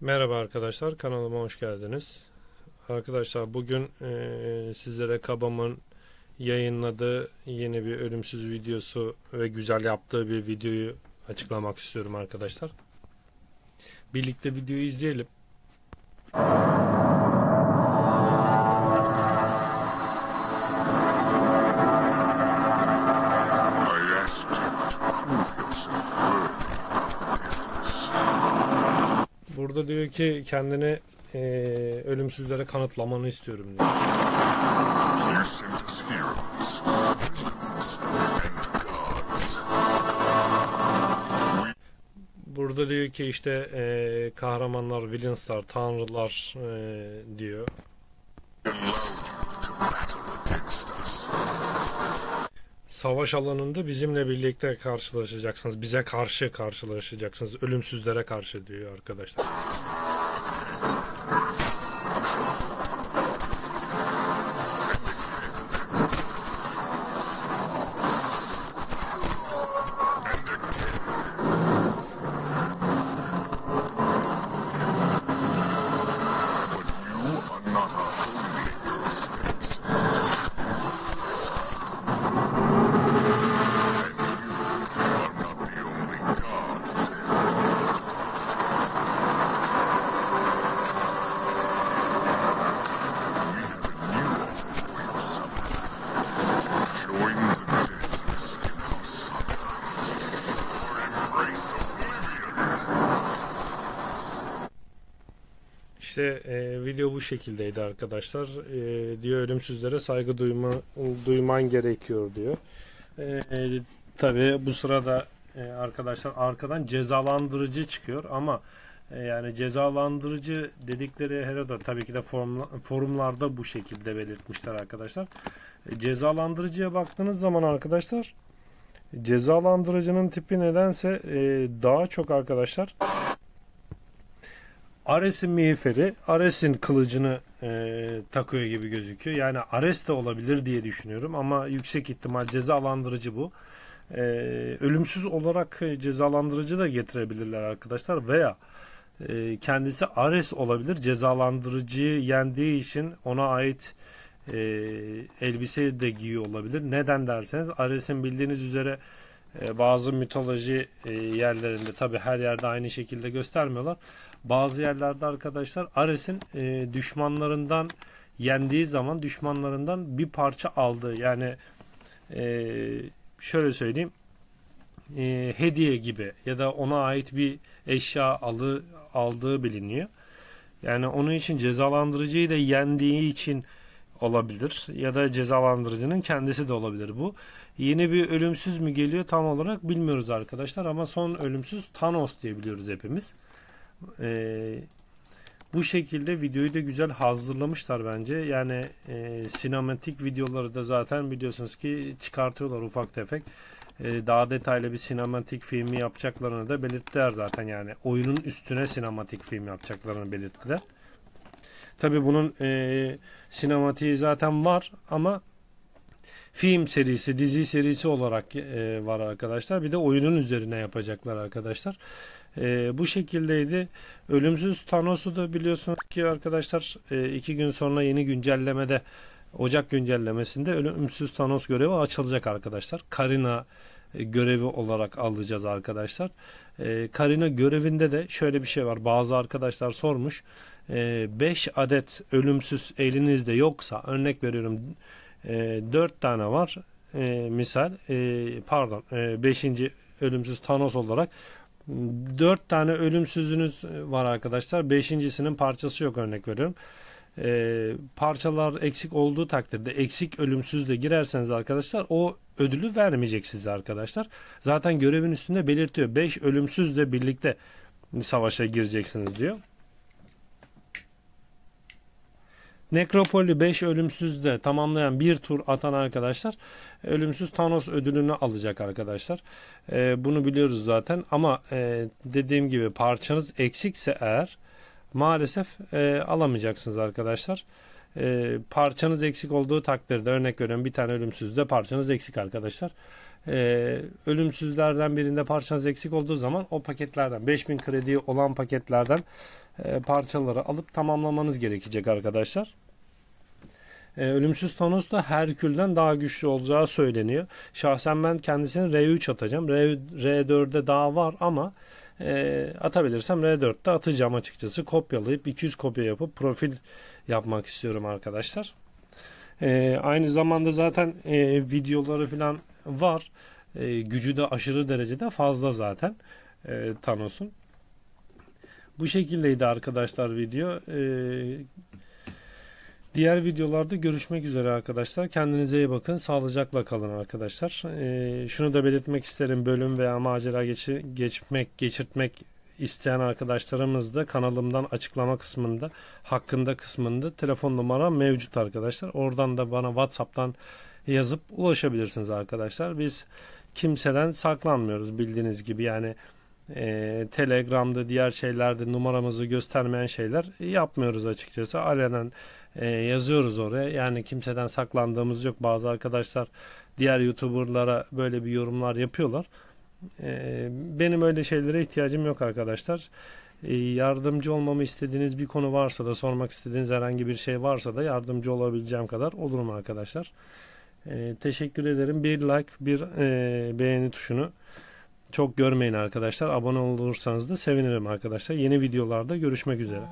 Merhaba arkadaşlar, kanalıma hoş geldiniz. Arkadaşlar bugün eee, sizlere Kabam'ın yayınladığı yeni bir ölümsüz videosu ve güzel yaptığı bir videoyu açıklamak istiyorum arkadaşlar. Birlikte videoyu izleyelim. I asked to prove yourself Burada diyor ki kendini eee, ölümsüzlere kanıtlamanı istiyorum diyor. Burada diyor ki işte eee, kahramanlar, villainslar, tanrılar eee, diyor. Savaş alanında bizimle birlikte karşılaşacaksınız. Bize karşı karşılaşacaksınız. Ölümsüzlere karşı diyor arkadaşlar. İşte e, video bu şekildeydi arkadaşlar. E, diyor ölümsüzlere saygı duyma, duyman gerekiyor diyor. E, e, Tabii bu sırada e, arkadaşlar arkadan cezalandırıcı çıkıyor ama e, yani cezalandırıcı dedikleri herhalde tabii ki de forum, forumlarda bu şekilde belirtmişler arkadaşlar. E, cezalandırıcıya baktığınız zaman arkadaşlar cezalandırıcının tipi nedense e, daha çok arkadaşlar Ares'in miğferi, Ares'in kılıcını e, takıyor gibi gözüküyor. Yani Ares de olabilir diye düşünüyorum ama yüksek ihtimal cezalandırıcı bu. E, ölümsüz olarak e, cezalandırıcı da getirebilirler arkadaşlar veya e, kendisi Ares olabilir. Cezalandırıcıyı yendiği için ona ait e, elbise de giyiyor olabilir. Neden derseniz Ares'in bildiğiniz üzere bazı mitoloji e, yerlerinde tabi her yerde aynı şekilde göstermiyorlar. Bazı yerlerde arkadaşlar Ares'in e, düşmanlarından yendiği zaman düşmanlarından bir parça aldığı yani e, şöyle söyleyeyim e, hediye gibi ya da ona ait bir eşya alı, aldığı biliniyor. Yani onun için cezalandırıcıyı da yendiği için olabilir ya da cezalandırıcının kendisi de olabilir bu. Yeni bir ölümsüz mü geliyor tam olarak bilmiyoruz arkadaşlar ama son ölümsüz Thanos diye biliyoruz hepimiz. Ee, bu şekilde videoyu da güzel hazırlamışlar bence. Yani e, sinematik videoları da zaten biliyorsunuz ki çıkartıyorlar ufak tefek. Ee, daha detaylı bir sinematik filmi yapacaklarını da belirttiler zaten yani. Oyunun üstüne sinematik film yapacaklarını belirttiler. Tabi bunun e, sinematiği zaten var ama film serisi, dizi serisi olarak e, var arkadaşlar. Bir de oyunun üzerine yapacaklar arkadaşlar. E, bu şekildeydi. Ölümsüz Thanos'u da biliyorsunuz ki arkadaşlar e, iki gün sonra yeni güncellemede Ocak güncellemesinde Ölümsüz Thanos görevi açılacak arkadaşlar. Karina e, görevi olarak alacağız arkadaşlar. E, Karina görevinde de şöyle bir şey var. Bazı arkadaşlar sormuş. 5 adet ölümsüz elinizde yoksa örnek veriyorum 4 tane var E, misal e, pardon 5. ölümsüz Thanos olarak 4 tane ölümsüzünüz var arkadaşlar. Beşincisinin parçası yok örnek veriyorum. E, parçalar eksik olduğu takdirde eksik ölümsüzle girerseniz arkadaşlar o ödülü vermeyecek size arkadaşlar. Zaten görevin üstünde belirtiyor. 5 ölümsüzle birlikte savaşa gireceksiniz diyor. Nekropoli 5 ölümsüzle tamamlayan bir tur atan arkadaşlar ölümsüz Thanos ödülünü alacak arkadaşlar. Ee, bunu biliyoruz zaten ama e, dediğim gibi parçanız eksikse eğer maalesef e, alamayacaksınız arkadaşlar. E, parçanız eksik olduğu takdirde örnek veriyorum bir tane ölümsüzde parçanız eksik arkadaşlar. Ee, ölümsüzlerden birinde parçanız eksik olduğu zaman o paketlerden 5000 kredi olan paketlerden e, parçaları alıp tamamlamanız gerekecek arkadaşlar. Ee, ölümsüz Thanos da Herkül'den daha güçlü olacağı söyleniyor. Şahsen ben kendisini R3 atacağım. R, R4'de daha var ama e, atabilirsem R4'te atacağım açıkçası. Kopyalayıp 200 kopya yapıp profil yapmak istiyorum arkadaşlar. E, aynı zamanda zaten e, videoları falan var. E, gücü de aşırı derecede fazla zaten e, Thanos'un. Bu şekildeydi arkadaşlar video. E, diğer videolarda görüşmek üzere arkadaşlar. Kendinize iyi bakın. Sağlıcakla kalın arkadaşlar. E, şunu da belirtmek isterim. Bölüm veya macera geçi, geçmek, geçirtmek isteyen arkadaşlarımız da kanalımdan açıklama kısmında hakkında kısmında telefon numaram mevcut arkadaşlar. Oradan da bana WhatsApp'tan yazıp ulaşabilirsiniz arkadaşlar. Biz kimseden saklanmıyoruz bildiğiniz gibi yani e, Telegram'da diğer şeylerde numaramızı göstermeyen şeyler yapmıyoruz açıkçası. Alenen e, yazıyoruz oraya. Yani kimseden saklandığımız yok. Bazı arkadaşlar diğer YouTuber'lara böyle bir yorumlar yapıyorlar. E, benim öyle şeylere ihtiyacım yok arkadaşlar. E, yardımcı olmamı istediğiniz bir konu varsa da sormak istediğiniz herhangi bir şey varsa da yardımcı olabileceğim kadar olurum arkadaşlar. E, teşekkür ederim. Bir like, bir e, beğeni tuşunu çok görmeyin arkadaşlar. Abone olursanız da sevinirim arkadaşlar. Yeni videolarda görüşmek üzere.